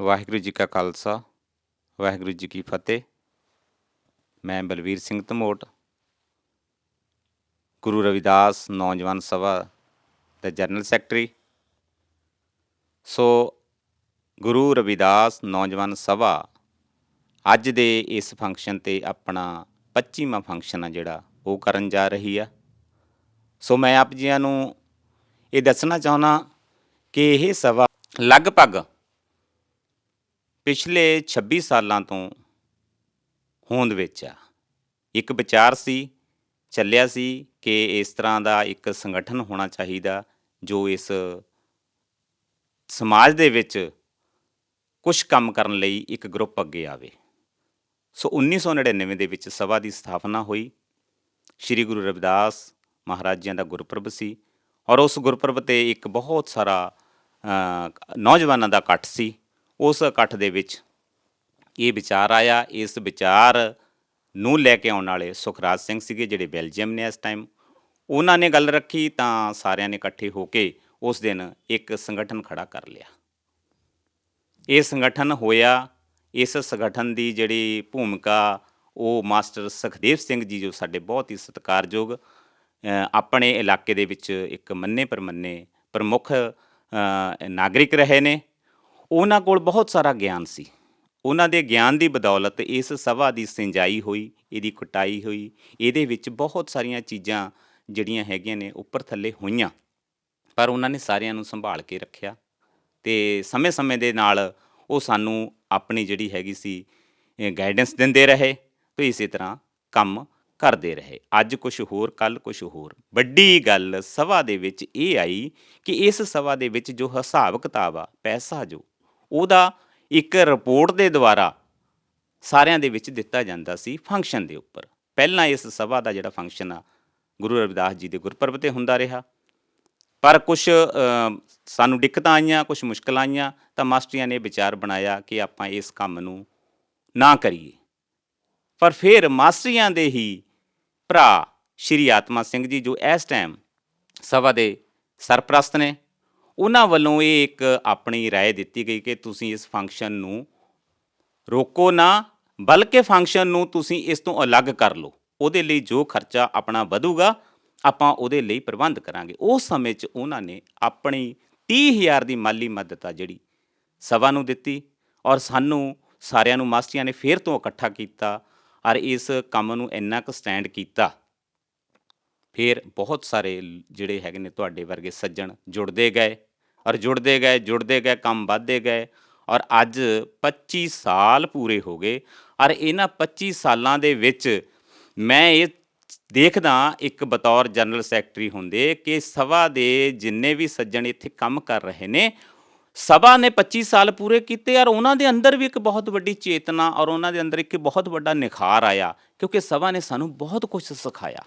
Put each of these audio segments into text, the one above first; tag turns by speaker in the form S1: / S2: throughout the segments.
S1: ਵਾਹਿਗੁਰੂ ਜੀ ਕਾ ਖਾਲਸਾ, ਵਾਹਿਗੁਰੂ ਜੀ ਕੀ ਫਤਿਹ। ਮੈਂ ਬਲਵੀਰ ਸਿੰਘ ਧਮੋਟ। ਗੁਰੂ ਰਵਿਦਾਸ ਨੌਜਵਾਨ ਸਭਾ ਦਾ general secretary. So, Guru Ravidas Naujawan Sabha ਅੱਜ ਦੇ ਇਸ ਫੰਕਸ਼ਨ ਤੇ ਆਪਣਾ 25ਵਾਂ ਫੰਕਸ਼ਨ ਆ ਜਿਹੜਾ ਉਹ ਕਰਨ ਜਾ ਰਹੀ ਆ। ਸੋ, ਮੈਂ ਆਪ ਜੀਆਂ ਨੂੰ ਇਹ ਦੱਸਣਾ ਚਾਹੁੰਦਾ ਕਿ ਇਹ ਸਭਾ ਲਗਭਗ ਪਿਛਲੇ 26 ਸਾਲਾਂ ਤੋਂ ਹੋਂਦ ਵਿੱਚ ਆ। ਇੱਕ ਵਿਚਾਰ ਸੀ, ਚੱਲਿਆ ਸੀ ਕਿ ਇਸ ਤਰ੍ਹਾਂ ਦਾ ਇੱਕ ਸੰਗਠਨ ਹੋਣਾ ਚਾਹੀਦਾ ਜੋ ਇਸ ਸਮਾਜ ਦੇ ਵਿੱਚ ਕੁਝ ਕੰਮ ਕਰਨ ਲਈ ਇੱਕ ਗਰੁੱਪ ਅੱਗੇ ਆਵੇ। ਸੋ 1999 ਦੇ ਵਿੱਚ ਸਭਾ ਦੀ ਸਥਾਪਨਾ ਹੋਈ। ਸ੍ਰੀ ਗੁਰੂ ਰਵਿਦਾਸ ਮਹਾਰਾਜ ਜੀ ਦਾ ਗੁਰਪੁਰਬ ਸੀ ਔਰ ਉਸ ਗੁਰਪੁਰਬ ਤੇ ਇੱਕ ਬਹੁਤ ਸਾਰਾ ਨੌਜਵਾਨਾਂ ਦਾ ਇਕੱਠ ਸੀ। ਉਸ ਇਕੱਠ ਦੇ ਵਿੱਚ ਇਹ ਵਿਚਾਰ ਆਇਆ, ਇਸ ਵਿਚਾਰ ਨੂੰ ਲੈ ਕੇ ਆਉਣ ਵਾਲੇ ਸੁਖਰਾਜ ਸਿੰਘ ਸੀਗੇ, ਜਿਹੜੇ ਬੈਲਜੀਅਮ ਨੇ ਇਸ ਟਾਈਮ ਉਹਨਾਂ ਨੇ ਗੱਲ ਰੱਖੀ ਤਾਂ ਸਾਰਿਆਂ ਨੇ ਇਕੱਠੇ ਹੋ ਕੇ ਉਸ ਦਿਨ ਇੱਕ ਸੰਗਠਨ ਖੜਾ ਕਰ ਲਿਆ। ਇਹ ਸੰਗਠਨ ਹੋਇਆ, ਇਸ ਸੰਗਠਨ ਦੀ ਜਿਹੜੀ ਭੂਮਿਕਾ ਉਹ ਮਾਸਟਰ ਸੁਖਦੇਵ ਸਿੰਘ ਜੀ, ਜੋ ਸਾਡੇ ਬਹੁਤ ਹੀ ਸਤਿਕਾਰਯੋਗ ਆਪਣੇ ਇਲਾਕੇ ਦੇ ਵਿੱਚ ਇੱਕ ਮੰਨੇ ਪਰਮੰਨੇ ਪ੍ਰਮੁੱਖ ਨਾਗਰਿਕ ਰਹੇ ਨੇ। ਉਹਨਾਂ ਕੋਲ ਬਹੁਤ ਸਾਰਾ ਗਿਆਨ ਸੀ। ਉਹਨਾਂ ਦੇ ਗਿਆਨ ਦੀ ਬਦੌਲਤ ਇਸ ਸਭਾ ਦੀ ਸਿੰਜਾਈ ਹੋਈ, ਇਹਦੀ ਕੁਟਾਈ ਹੋਈ, ਇਹਦੇ ਵਿੱਚ ਬਹੁਤ ਸਾਰੀਆਂ ਚੀਜ਼ਾਂ ਜਿਹੜੀਆਂ ਹੈਗੀਆਂ ਨੇ ਉੱਪਰ ਥੱਲੇ ਹੋਈਆਂ। ਪਰ ਉਹਨਾਂ ਨੇ ਸਾਰਿਆਂ ਨੂੰ ਸੰਭਾਲ ਕੇ ਰੱਖਿਆ ਤੇ ਸਮੇਂ-ਸਮੇਂ ਦੇ ਨਾਲ ਉਹ ਸਾਨੂੰ ਆਪਣੀ ਜਿਹੜੀ ਹੈਗੀ ਸੀ ਗਾਈਡੈਂਸ ਦਿੰਦੇ ਰਹੇ ਤੇ ਇਸੇ ਤਰ੍ਹਾਂ ਕੰਮ ਕਰਦੇ ਰਹੇ। ਅੱਜ ਕੁਝ ਹੋਰ ਕੱਲ ਕੁਝ ਹੋਰ। ਵੱਡੀ ਗੱਲ ਸਭਾ ਦੇ ਵਿੱਚ ਇਹ ਆਈ ਕਿ ਇਸ ਸਭਾ ਦੇ ਵਿੱਚ ਜੋ ਹਿਸਾਬ ਕਿਤਾਬ ਆ, ਪੈਸਾ ਜੋ ਉਹਦਾ ਇੱਕ ਰਿਪੋਰਟ ਦੇ ਦੁਆਰਾ ਸਾਰਿਆਂ ਦੇ ਵਿੱਚ ਦਿੱਤਾ ਜਾਂਦਾ ਸੀ ਫੰਕਸ਼ਨ ਦੇ ਉੱਪਰ। ਪਹਿਲਾਂ ਇਸ ਸਭਾ ਦਾ ਜਿਹੜਾ ਫੰਕਸ਼ਨ ਆ, ਗੁਰੂ ਰਵਿਦਾਸ ਜੀ ਦੇ ਗੁਰਪੁਰਬ ਤੇ ਹੁੰਦਾ ਰਿਹਾ। ਪਰ ਕੁਝ ਸਾਨੂੰ ਦਿੱਕਤਾਂ ਆਈਆਂ ਕੁਝ ਮੁਸ਼ਕਲਾਂ ਆਈਆਂ, ਤਾਂ ਮਾਸਟਰੀਆਂ ਨੇ ਵਿਚਾਰ ਬਣਾਇਆ ਕਿ ਆਪਾਂ ਇਸ ਕੰਮ ਨੂੰ ਨਾ ਕਰੀਏ। ਪਰ ਫਿਰ ਮਾਸਟਰੀਆਂ ਦੇ ਹੀ ਭਰਾ ਸ਼੍ਰੀ ਆਤਮਾ ਸਿੰਘ ਜੀ ਜੋ ਇਸ ਟਾਈਮ ਸਭਾ ਦੇ ਸਰਪ੍ਰਸਤ ਨੇ ਉਹਨਾਂ ਵੱਲੋਂ ਇਹ ਇੱਕ ਆਪਣੀ رائے ਦਿੱਤੀ ਗਈ ਕਿ ਤੁਸੀਂ ਇਸ ਫੰਕਸ਼ਨ ਨੂੰ ਰੋਕੋ ਨਾ ਬਲਕਿ ਫੰਕਸ਼ਨ ਨੂੰ ਤੁਸੀਂ ਇਸ ਤੋਂ ਅਲੱਗ ਕਰ ਲਓ ਉਹਦੇ ਲਈ ਜੋ ਖਰਚਾ ਆਪਣਾ ਵਧੂਗਾ ਆਪਾਂ ਉਹਦੇ ਲਈ ਪ੍ਰਬੰਧ ਕਰਾਂਗੇ ਉਸ ਸਮੇਂ 'ਚ ਉਹਨਾਂ ਨੇ ਆਪਣੀ 30000 ਦੀ ਮਾਲੀ ਮਦਦ ਆ ਜਿਹੜੀ ਸਭਾ ਨੂੰ ਦਿੱਤੀ ਔਰ ਸਾਨੂੰ ਸਾਰਿਆਂ ਨੂੰ ਮਾਸਟਰੀਆਂ ਨੇ ਫੇਰ ਤੋਂ ਇਕੱਠਾ ਕੀਤਾ ਔਰ ਇਸ ਕੰਮ ਨੂੰ ਇੰਨਾ ਕੁ ਸਟੈਂਡ ਕੀਤਾ ਫਿਰ ਬਹੁਤ ਸਾਰੇ ਜਿਹੜੇ ਹੈਗੇ ਨੇ ਤੁਹਾਡੇ ਵਰਗੇ ਸੱਜਣ ਜੁੜਦੇ ਗਏ ਔਰ ਜੁੜਦੇ ਗਏ ਜੁੜਦੇ ਗਏ, ਕੰਮ ਵੱਧਦੇ ਗਏ ਔਰ ਅੱਜ 25 ਸਾਲ ਪੂਰੇ ਹੋ ਗਏ ਔਰ ਇਹਨਾਂ 25 ਸਾਲਾਂ ਦੇ ਵਿੱਚ ਮੈਂ ਇਹ ਦੇਖਦਾ ਇੱਕ ਬਤੌਰ ਜਨਰਲ ਸੈਕਟਰੀ ਹੁੰਦੇ ਕਿ ਸਭਾ ਦੇ ਜਿੰਨੇ ਵੀ ਸੱਜਣ ਇੱਥੇ ਕੰਮ ਕਰ ਰਹੇ ਨੇ, ਸਭਾ ਨੇ 25 ਸਾਲ ਪੂਰੇ ਕੀਤੇ ਔਰ ਉਹਨਾਂ ਦੇ ਅੰਦਰ ਵੀ ਇੱਕ ਬਹੁਤ ਵੱਡੀ ਚੇਤਨਾ ਔਰ ਉਹਨਾਂ ਦੇ ਅੰਦਰ ਇੱਕ ਬਹੁਤ ਵੱਡਾ ਨਿਖਾਰ ਆਇਆ ਕਿਉਂਕਿ ਸਭਾ ਨੇ ਸਾਨੂੰ ਬਹੁਤ ਕੁਝ ਸਿਖਾਇਆ।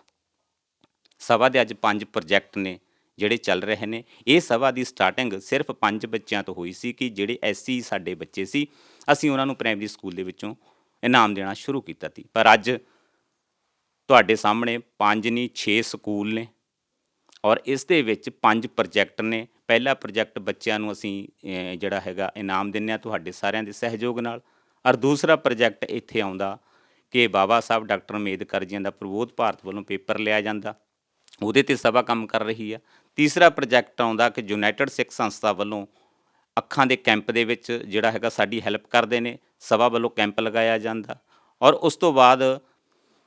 S1: ਸਭਾ ਦੇ ਅੱਜ ਪੰਜ ਪ੍ਰੋਜੈਕਟ ਨੇ ਜਿਹੜੇ ਚੱਲ ਰਹੇ ਨੇ। ਇਹ ਸਭਾ ਦੀ ਸਟਾਰਟਿੰਗ ਸਿਰਫ ਪੰਜ ਬੱਚਿਆਂ ਤੋਂ ਹੋਈ ਸੀ ਕਿ ਜਿਹੜੇ ਐਸਸੀ ਸਾਡੇ ਬੱਚੇ ਸੀ, ਅਸੀਂ ਉਹਨਾਂ ਨੂੰ ਪ੍ਰਾਇਮਰੀ ਸਕੂਲ ਦੇ ਵਿੱਚੋਂ ਇਨਾਮ ਦੇਣਾ ਸ਼ੁਰੂ ਕੀਤਾ ਸੀ। ਪਰ ਅੱਜ ਤੁਹਾਡੇ ਸਾਹਮਣੇ ਪੰਜ ਨਹੀਂ 6 ਸਕੂਲ ਨੇ ਔਰ ਇਸ ਦੇ ਵਿੱਚ ਪੰਜ ਪ੍ਰੋਜੈਕਟ ਨੇ। ਪਹਿਲਾ ਪ੍ਰੋਜੈਕਟ ਬੱਚਿਆਂ ਨੂੰ ਅਸੀਂ ਜਿਹੜਾ ਹੈਗਾ ਇਨਾਮ ਦਿੰਨੇ ਆ ਤੁਹਾਡੇ ਸਾਰਿਆਂ ਦੇ ਸਹਿਯੋਗ ਨਾਲ। ਔਰ ਦੂਸਰਾ ਪ੍ਰੋਜੈਕਟ ਇੱਥੇ ਆਉਂਦਾ ਕਿ ਬਾਬਾ ਸਾਹਿਬ ਡਾਕਟਰ ਅੰਬੇਦਕਰ ਜੀ ਦਾ ਪ੍ਰਬੋਧ ਭਾਰਤ ਵੱਲੋਂ ਪੇਪਰ ਲਿਆ ਜਾਂਦਾ। ਉਹਦੇ ਤੇ ਸਭਾ ਕੰਮ ਕਰ ਰਹੀ ਆ। ਤੀਸਰਾ ਪ੍ਰੋਜੈਕਟ ਆਉਂਦਾ ਕਿ ਯੂਨਾਈਟਿਡ ਸਿੱਖ ਸੰਸਥਾ ਵੱਲੋਂ ਅੱਖਾਂ ਦੇ ਕੈਂਪ ਦੇ ਵਿੱਚ ਜਿਹੜਾ ਹੈਗਾ ਸਾਡੀ ਹੈਲਪ ਕਰਦੇ ਨੇ, ਸਭਾ ਵੱਲੋਂ ਕੈਂਪ ਲਗਾਇਆ ਜਾਂਦਾ ਔਰ ਉਸ ਤੋਂ ਬਾਅਦ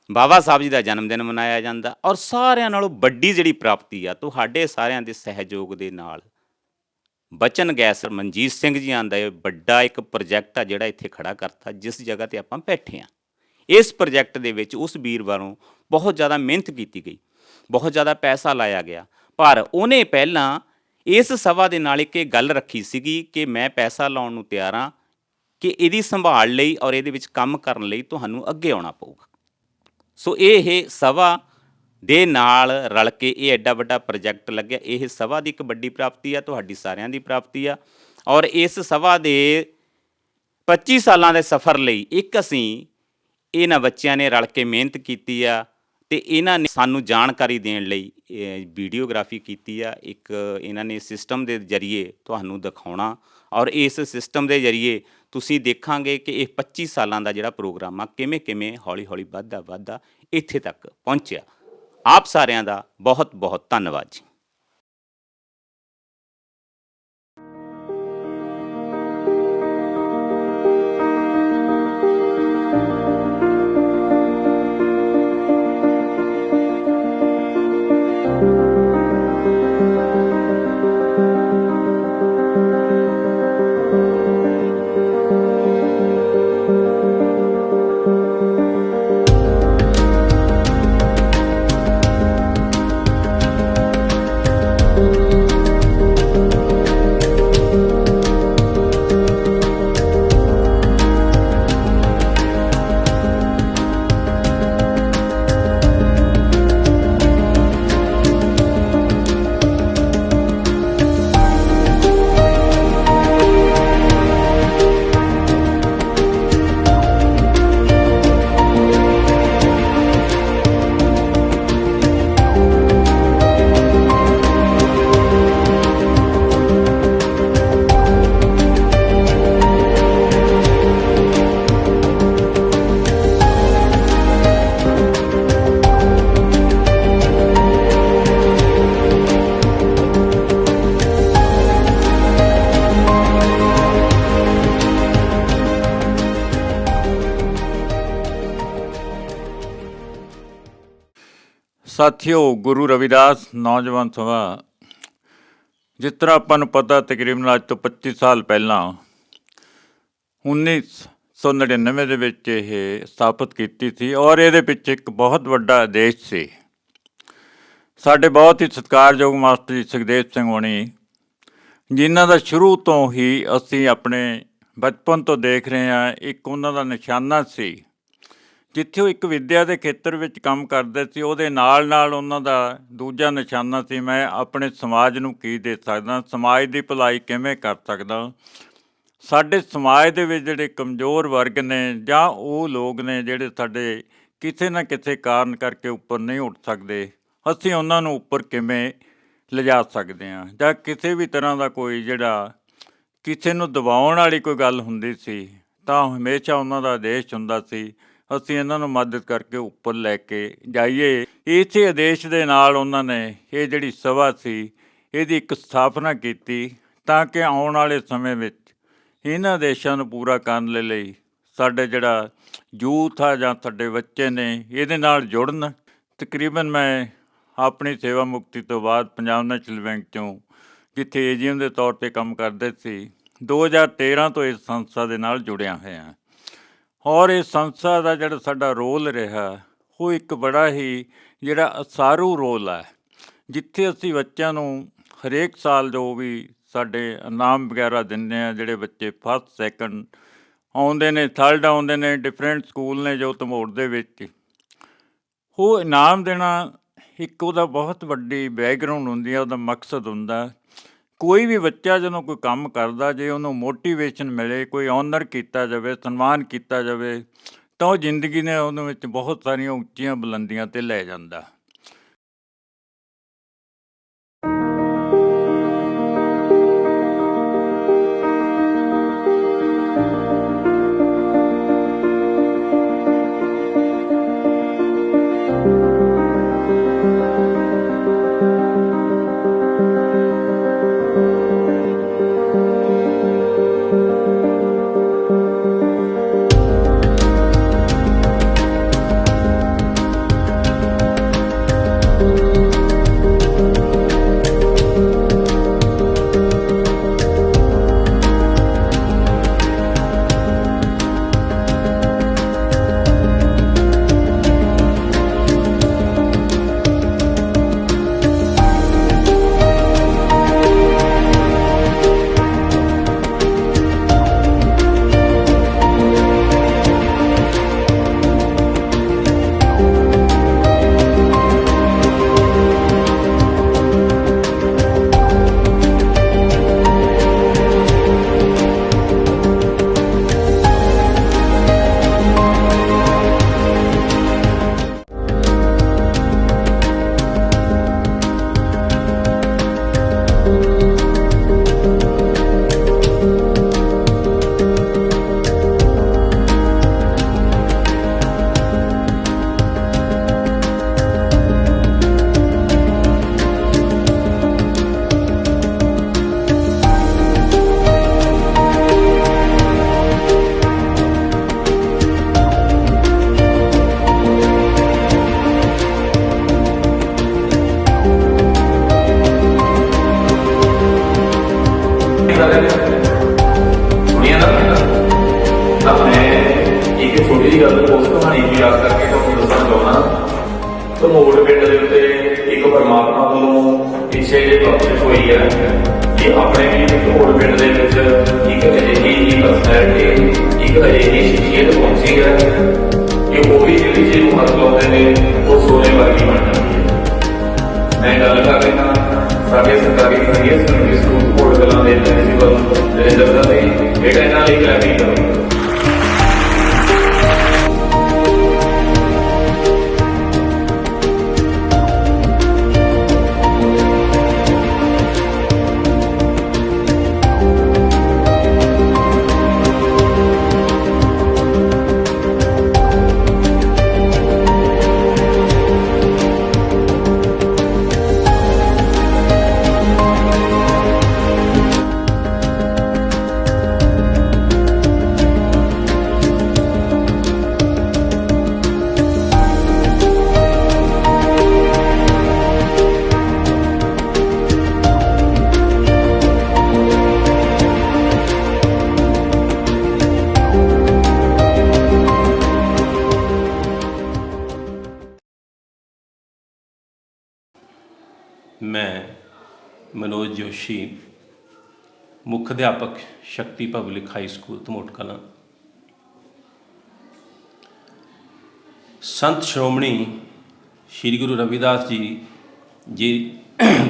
S1: ਬਾਬਾ ਸਾਹਿਬ ਜੀ ਦਾ ਜਨਮ ਦਿਨ ਮਨਾਇਆ ਜਾਂਦਾ ਔਰ ਸਾਰਿਆਂ ਨਾਲੋਂ ਵੱਡੀ ਜਿਹੜੀ ਪ੍ਰਾਪਤੀ ਆ, ਤੁਹਾਡੇ ਸਾਰਿਆਂ ਦੇ ਸਹਿਯੋਗ ਦੇ ਨਾਲ ਬਚਨ ਗੈਸ ਮਨਜੀਤ ਸਿੰਘ ਜੀ ਆਂਦਾ ਇਹ ਵੱਡਾ ਇੱਕ ਪ੍ਰੋਜੈਕਟ ਆ ਜਿਹੜਾ ਇੱਥੇ ਖੜਾ ਕਰਤਾ, ਜਿਸ ਜਗ੍ਹਾ ਤੇ ਆਪਾਂ ਬੈਠੇ ਆ। ਇਸ ਪ੍ਰੋਜੈਕਟ ਦੇ ਵਿੱਚ ਉਸ ਵੀਰ ਵੱਲੋਂ ਬਹੁਤ ਜ਼ਿਆਦਾ ਮਿਹਨਤ ਕੀਤੀ ਗਈ। ਬਹੁਤ ਜ਼ਿਆਦਾ ਪੈਸਾ ਲਾਇਆ ਗਿਆ। ਪਰ ਉਹਨੇ ਪਹਿਲਾਂ ਇਸ ਸਭਾ ਦੇ ਨਾਲ ਇੱਕ ਇਹ ਗੱਲ ਰੱਖੀ ਸੀਗੀ ਕਿ ਮੈਂ ਪੈਸਾ ਲਾਉਣ ਨੂੰ ਤਿਆਰ ਹਾਂ ਕਿ ਇਹਦੀ ਸੰਭਾਲ ਲਈ ਔਰ ਇਹਦੇ ਵਿੱਚ ਕੰਮ ਕਰਨ ਲਈ ਤੁਹਾਨੂੰ ਅੱਗੇ ਆਉਣਾ ਪਊਗਾ। ਸੋ ਇਹ ਸਭਾ ਦੇ ਨਾਲ ਰਲ ਕੇ ਇਹ ਐਡਾ ਵੱਡਾ ਪ੍ਰੋਜੈਕਟ ਲੱਗਿਆ। ਇਹ ਸਭਾ ਦੀ ਇੱਕ ਵੱਡੀ ਪ੍ਰਾਪਤੀ ਆ, ਤੁਹਾਡੀ ਸਾਰਿਆਂ ਦੀ ਪ੍ਰਾਪਤੀ ਆ। ਔਰ ਇਸ ਸਭਾ ਦੇ 25 ਸਾਲਾਂ ਦੇ ਸਫ਼ਰ ਲਈ ਇੱਕ ਅਸੀਂ ਇਹਨਾਂ ਬੱਚਿਆਂ ਨੇ ਰਲ ਕੇ ਮਿਹਨਤ ਕੀਤੀ ਆ। ਤੇ ਇਹਨਾਂ ਨੇ ਸਾਨੂੰ ਜਾਣਕਾਰੀ ਦੇਣ ਲਈ ਵੀਡੀਓਗ੍ਰਾਫੀ ਕੀਤੀ ਆ, ਇੱਕ ਇਹਨਾਂ ਨੇ ਸਿਸਟਮ ਦੇ ਜ਼ਰੀਏ ਤੁਹਾਨੂੰ ਦਿਖਾਉਣਾ ਔਰ ਇਸ ਸਿਸਟਮ ਦੇ ਜ਼ਰੀਏ ਤੁਸੀਂ ਦੇਖਾਂਗੇ ਕਿ ਇਹ 25 ਸਾਲਾਂ ਦਾ ਜਿਹੜਾ ਪ੍ਰੋਗਰਾਮ ਆ, ਕਿਵੇਂ ਕਿਵੇਂ ਹੌਲੀ ਹੌਲੀ ਵੱਧਦਾ ਵੱਧਦਾ ਇੱਥੇ ਤੱਕ ਪਹੁੰਚਿਆ। ਆਪ ਸਾਰਿਆਂ ਦਾ ਬਹੁਤ ਬਹੁਤ ਧੰਨਵਾਦ ਜੀ।
S2: ਸਾਥੀਓ, ਗੁਰੂ ਰਵਿਦਾਸ ਨੌਜਵਾਨ ਸਭਾ, ਜਿਸ ਤਰ੍ਹਾਂ ਆਪਾਂ ਨੂੰ ਪਤਾ ਤਕਰੀਬਨ ਅੱਜ ਤੋਂ 25 ਸਾਲ ਪਹਿਲਾਂ 1999 ਦੇ ਵਿੱਚ ਇਹ ਸਥਾਪਿਤ ਕੀਤੀ ਸੀ ਔਰ ਇਹਦੇ ਪਿੱਛੇ ਇੱਕ ਬਹੁਤ ਵੱਡਾ ਉਦੇਸ਼ ਸੀ। ਸਾਡੇ ਬਹੁਤ ਹੀ ਸਤਿਕਾਰਯੋਗ ਮਾਸਟਰ ਜੀ ਸੁਖਦੇਵ ਸਿੰਘ ਹੋਣੀ, ਜਿਨ੍ਹਾਂ ਦਾ ਸ਼ੁਰੂ ਤੋਂ ਹੀ ਅਸੀਂ ਆਪਣੇ ਬਚਪਨ ਤੋਂ ਦੇਖ ਰਹੇ ਹਾਂ, ਇੱਕ ਉਹਨਾਂ ਦਾ ਨਿਸ਼ਾਨਾ ਸੀ ਜਿੱਥੇ ਉਹ ਇੱਕ ਵਿੱਦਿਆ ਦੇ ਖੇਤਰ ਵਿੱਚ ਕੰਮ ਕਰਦੇ ਸੀ, ਉਹਦੇ ਨਾਲ ਨਾਲ ਉਹਨਾਂ ਦਾ ਦੂਜਾ ਨਿਸ਼ਾਨਾ ਸੀ, ਮੈਂ ਆਪਣੇ ਸਮਾਜ ਨੂੰ ਕੀ ਦੇ ਸਕਦਾ, ਸਮਾਜ ਦੀ ਭਲਾਈ ਕਿਵੇਂ ਕਰ ਸਕਦਾ। ਸਾਡੇ ਸਮਾਜ ਦੇ ਵਿੱਚ ਜਿਹੜੇ ਕਮਜ਼ੋਰ ਵਰਗ ਨੇ ਜਾਂ ਉਹ ਲੋਕ ਨੇ ਜਿਹੜੇ ਸਾਡੇ ਕਿਸੇ ਨਾ ਕਿਸੇ ਕਾਰਨ ਕਰਕੇ ਉੱਪਰ ਨਹੀਂ ਉੱਠ ਸਕਦੇ, ਅਸੀਂ ਉਹਨਾਂ ਨੂੰ ਉੱਪਰ ਕਿਵੇਂ ਲਿਜਾ ਸਕਦੇ ਹਾਂ? ਜਾਂ ਕਿਸੇ ਵੀ ਤਰ੍ਹਾਂ ਦਾ ਕੋਈ ਜਿਹੜਾ ਕਿਸੇ ਨੂੰ ਦਬਾਉਣ ਵਾਲੀ ਕੋਈ ਗੱਲ ਹੁੰਦੀ ਸੀ, ਤਾਂ ਹਮੇਸ਼ਾ ਉਹਨਾਂ ਦਾ ਆਦੇਸ਼ ਹੁੰਦਾ ਸੀ। ਅਸੀਂ ਇਹਨਾਂ ਨੂੰ ਮਦਦ ਕਰਕੇ ਉੱਪਰ ਲੈ ਕੇ ਜਾਈਏ। ਇਸੇ ਆਦੇਸ਼ ਦੇ ਨਾਲ ਉਹਨਾਂ ਨੇ ਇਹ ਜਿਹੜੀ ਸਭਾ ਸੀ, ਇਹਦੀ ਇੱਕ ਸਥਾਪਨਾ ਕੀਤੀ ਤਾਂ ਕਿ ਆਉਣ ਵਾਲੇ ਸਮੇਂ ਵਿੱਚ ਇਹਨਾਂ ਦੇਸ਼ਾਂ ਨੂੰ ਪੂਰਾ ਕਰਨ ਦੇ ਲਈ ਸਾਡੇ ਜਿਹੜਾ ਯੂਥ ਆ ਜਾਂ ਸਾਡੇ ਬੱਚੇ ਨੇ ਇਹਦੇ ਨਾਲ ਜੁੜਨ। ਤਕਰੀਬਨ ਮੈਂ ਆਪਣੀ ਸੇਵਾ ਮੁਕਤੀ ਤੋਂ ਬਾਅਦ ਪੰਜਾਬ ਨੈਸ਼ਨਲ ਬੈਂਕ ਚੋਂ ਜਿੱਥੇ ਏਜੀਐਮ ਦੇ ਤੌਰ ਤੇ ਕੰਮ ਕਰਦੇ ਸੀ 2013 ਤੋਂ ਇਸ ਸੰਸਥਾ ਦੇ ਨਾਲ ਜੁੜਿਆ ਹੋਇਆ। ਔਰ ਇਹ ਸੰਸਥਾ ਦਾ ਜਿਹੜਾ ਸਾਡਾ ਰੋਲ ਰਿਹਾ, ਉਹ ਇੱਕ ਬੜਾ ਹੀ ਜਿਹੜਾ ਅਸਾਰੂ ਰੋਲ ਹੈ। ਜਿੱਥੇ ਅਸੀਂ ਬੱਚਿਆਂ ਨੂੰ ਹਰੇਕ ਸਾਲ ਜੋ ਵੀ ਸਾਡੇ ਇਨਾਮ ਵਗੈਰਾ ਦਿੰਦੇ ਆ ਜਿਹੜੇ ਬੱਚੇ ਫਸਟ ਸੈਕੰਡ ਆਉਂਦੇ ਨੇ ਥਰਡ ਆਉਂਦੇ ਨੇ ਡਿਫਰੈਂਟ ਸਕੂਲ ਨੇ ਜੋ ਤਮੋੜ ਦੇ ਵਿੱਚ, ਉਹ ਇਨਾਮ ਦੇਣਾ ਇੱਕ ਉਹਦਾ ਬਹੁਤ ਵੱਡੀ ਬੈਕਗ੍ਰਾਉਂਡ ਹੁੰਦੀ ਹੈ, ਉਹਦਾ ਮਕਸਦ ਹੁੰਦਾ ਕੋਈ ਵੀ ਬੱਚਾ ਜਦੋਂ ਕੋਈ ਕੰਮ ਕਰਦਾ, ਜੇ ਉਹਨੂੰ ਮੋਟੀਵੇਸ਼ਨ ਮਿਲੇ, ਕੋਈ ਆਨਰ ਕੀਤਾ ਜਾਵੇ, ਸਨਮਾਨ ਕੀਤਾ ਜਾਵੇ, ਤਾਂ ਉਹ ਜ਼ਿੰਦਗੀ ਨੇ ਉਹਦੇ ਵਿੱਚ ਬਹੁਤ ਸਾਰੀਆਂ ਉੱਚੀਆਂ ਬੁਲੰਦੀਆਂ ਤੇ ਲੈ ਜਾਂਦਾ।
S3: ਸਾਡੇ ਸਰਕਾਰੀ ਸੀਨੀਅਰ ਸੈਕੰਡਰੀ ਸਕੂਲ ਕੋਲ ਦੇ ਪ੍ਰਿੰਸੀਪਲ ਨਰਿੰਦਰ ਦਾ ਜੀ ਬੇਟਾ ਇਹਨਾਂ ਲਈ ਕਲੈਪਿੰਗ ਕਰੋ
S4: ਮੈਂ ਮਨੋਜ ਜੋਸ਼ੀ, ਮੁੱਖ ਅਧਿਆਪਕ Shakti public high school Dhamot Kalan. Sant Shiromani Shri Guru Ravidas ji ਜੀ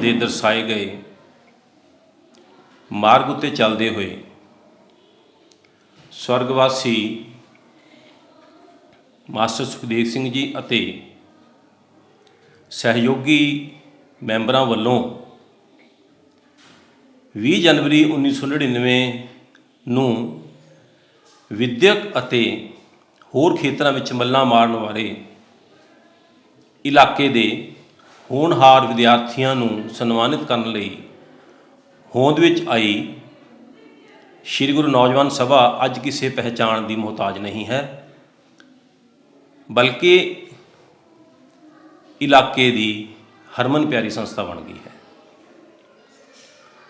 S4: ਦੇ ਦਰਸਾਏ ਗਏ ਮਾਰਗ ਉੱਤੇ ਚੱਲਦੇ ਹੋਏ ਸਵਰਗਵਾਸੀ ਮਾਸਟਰ ਸੁਖਦੇਵ ਸਿੰਘ ਜੀ ਅਤੇ ਸਹਿਯੋਗੀ ਮੈਂਬਰਾਂ ਵੱਲੋਂ 20 ਜਨਵਰੀ 1999 ਨੂੰ ਵਿਦਿਅਕ ਅਤੇ ਹੋਰ ਖੇਤਰਾਂ ਵਿੱਚ ਮੱਲਾਂ ਮਾਰਨ ਵਾਲੇ ਇਲਾਕੇ ਦੇ ਹੋਣਹਾਰ ਵਿਦਿਆਰਥੀਆਂ ਨੂੰ ਸਨਮਾਨਿਤ ਕਰਨ ਲਈ ਹੋਂਦ ਵਿੱਚ ਆਈ ਸ੍ਰੀ ਗੁਰੂ ਨੌਜਵਾਨ ਸਭਾ ਅੱਜ ਕਿਸੇ ਪਹਿਚਾਣ ਦੀ ਮੁਹਤਾਜ ਨਹੀਂ ਹੈ, ਬਲਕਿ ਇਲਾਕੇ ਦੀ ਹਰਮਨ ਪਿਆਰੀ ਸੰਸਥਾ ਬਣ ਗਈ ਹੈ।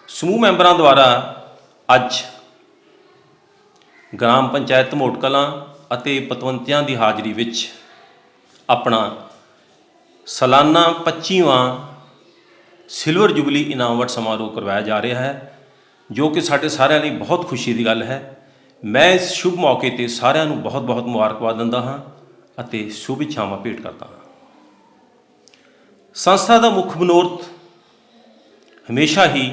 S4: ਸਮੂਹ ਮੈਂਬਰਾਂ ਦੁਆਰਾ ਅੱਜ ਗ੍ਰਾਮ ਪੰਚਾਇਤ ਮੋਟ ਕਲਾਂ ਅਤੇ ਪਤਵੰਤਿਆਂ ਦੀ ਹਾਜ਼ਰੀ ਵਿੱਚ ਆਪਣਾ ਸਾਲਾਨਾ 25ਵਾਂ ਸਿਲਵਰ ਜੁਬਲੀ ਇਨਾਮ ਵਟ ਸਮਾਰੋਹ ਕਰਵਾਇਆ ਜਾ ਰਿਹਾ ਹੈ, ਜੋ ਕਿ ਸਾਡੇ ਸਾਰਿਆਂ ਲਈ ਬਹੁਤ ਖੁਸ਼ੀ ਦੀ ਗੱਲ ਹੈ। ਮੈਂ ਇਸ ਸ਼ੁਭ ਮੌਕੇ ਤੇ ਸਾਰਿਆਂ ਨੂੰ ਬਹੁਤ-ਬਹੁਤ ਮੁਬਾਰਕਬਾਦ ਦਿੰਦਾ ਹਾਂ ਅਤੇ ਸ਼ੁਭ ਇੱਛਾਵਾਂ ਭੇਟ ਕਰਦਾ ਹਾਂ। ਸੰਸਥਾ ਦਾ ਮੁੱਖ ਮਨੋਰਥ ਹਮੇਸ਼ਾ ਹੀ